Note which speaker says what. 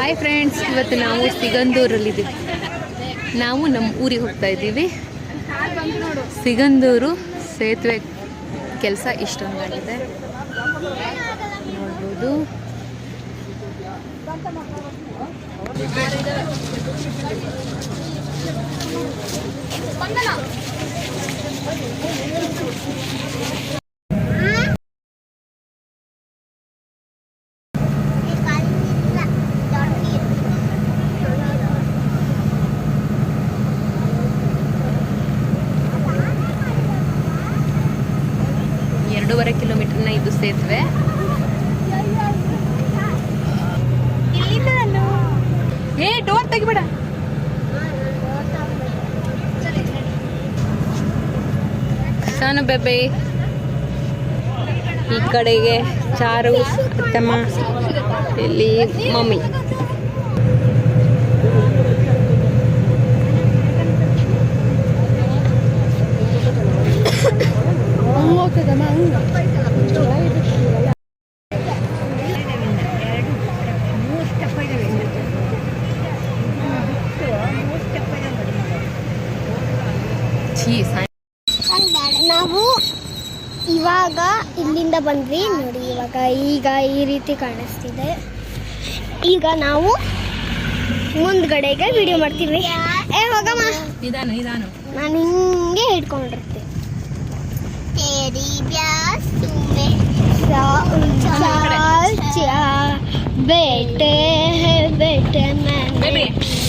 Speaker 1: Hi friends ಇವತ್ತು ನಾವು ಸಿಗಂದೂರಲ್ಲಿದ್ದೀವಿ. ನಾವು ನಮ್ಮ ಊರಿಗೆ ಹೋಗ್ತಾ ಇದ್ದೀವಿ. ಸಿಗಂದೂರು ಸೇತುವೆ ಕೆಲಸ ಇಷ್ಟೊಂದಾಗಿದೆ. ನೋಡ್ಬೋದು. ಎರಡೂವರೆ ಕಿಲೋಮೀಟರ್ನ ಇದು ಸೇತುವೆ. ಏ ಡೋರ್ ತೆಗಿಬೇಡ. ಸಾನು ಬೆಬ್ಬೆ ಈ ಕಡೆಗೆ ಚಾರು ಅತ್ತಮ್ಮ ಇಲ್ಲಿ ಮಮ್ಮಿ.
Speaker 2: ನಾವು ಇವಾಗ ಇಲ್ಲಿಂದ ಬಂದ್ವಿ. ನೋಡಿ ಇವಾಗ ಈಗ ಈ ರೀತಿ ಕಾಣಿಸ್ತಿದೆ. ಈಗ ನಾವು ಮುಂದ್ಗಡೆಗೆ ವಿಡಿಯೋ ಮಾಡ್ತೀವಿ. ಏ ಹೋಗಮ್ಮ. ನಾನು ಹಿಂಗೆ ಹಿಡ್ಕೊಂಡಿರ್ತೀನಿ चार बेटे हैं बेटे मैंने।